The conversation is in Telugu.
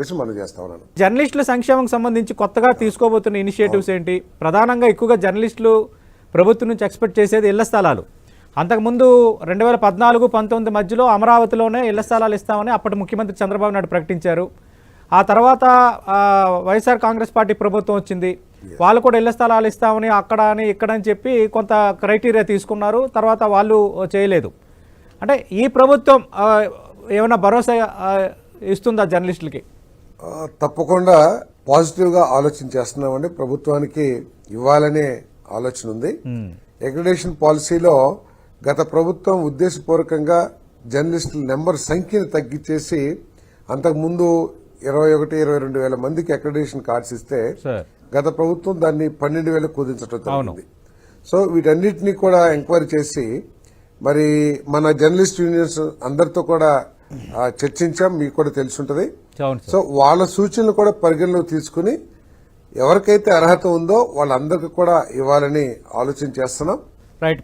చెప్పేసి మనం చేస్తా ఉన్నాను. జర్నలిస్టుల సంక్షేమం సంబంధించి కొత్తగా తీసుకోబోతున్న ఇనిషియేటివ్స్ ఏంటి? ప్రధానంగా ఎక్కువగా జర్నలిస్టులు ప్రభుత్వం నుంచి ఎక్స్పెక్ట్ చేసేది ఇళ్ళ స్థలాలు. అంతకుముందు రెండు వేల పద్నాలుగు పంతొమ్మిది మధ్యలో అమరావతిలోనే ఇళ్ళ స్థలాలు ఇస్తామని అప్పటి ముఖ్యమంత్రి చంద్రబాబు నాయుడు ప్రకటించారు. ఆ తర్వాత వైఎస్ఆర్ కాంగ్రెస్ పార్టీ ప్రభుత్వం వచ్చింది. వాళ్ళు కూడా ఇళ్ళ స్థలాలు ఇస్తామని అక్కడ అని ఇక్కడ అని చెప్పి కొంత క్రైటీరియా తీసుకున్నారు. తర్వాత వాళ్ళు చేయలేదు. అంటే ఈ ప్రభుత్వం ఏమైనా భరోసా ఇస్తుందా జర్నలిస్టులకి? తప్పకుండా పాజిటివ్గా ఆలోచన చేస్తున్నామండి ప్రభుత్వానికి ఇవ్వాలనే ఆలోచన ఉంది. ఎగ్రిడేషన్ పాలసీలో గత ప్రభుత్వం ఉద్దేశపూర్వకంగా జర్నలిస్టుల నెంబర్ సంఖ్యను తగ్గించేసి అంతకుముందు ఇరవై ఒకటి ఇరవై రెండు వేల మందికి అక్రిడేషన్ కార్డ్స్ ఇస్తే గత ప్రభుత్వం దాన్ని పన్నెండు వేలకు కుదించడం జరిగింది. సో వీటన్నిటిని కూడా ఎంక్వైరీ చేసి మరి మన జర్నలిస్ట్ యూనియన్స్ అందరితో కూడా చర్చించాం. మీకు కూడా తెలిసి ఉంటది. అవును సార్ సో వాళ్ళ సూచనలు కూడా పరిగణలోకి తీసుకుని ఎవరికైతే అర్హత ఉందో వాళ్ళందరికీ కూడా ఇవ్వాలని ఆలోచన చేస్తున్నాం. రైట్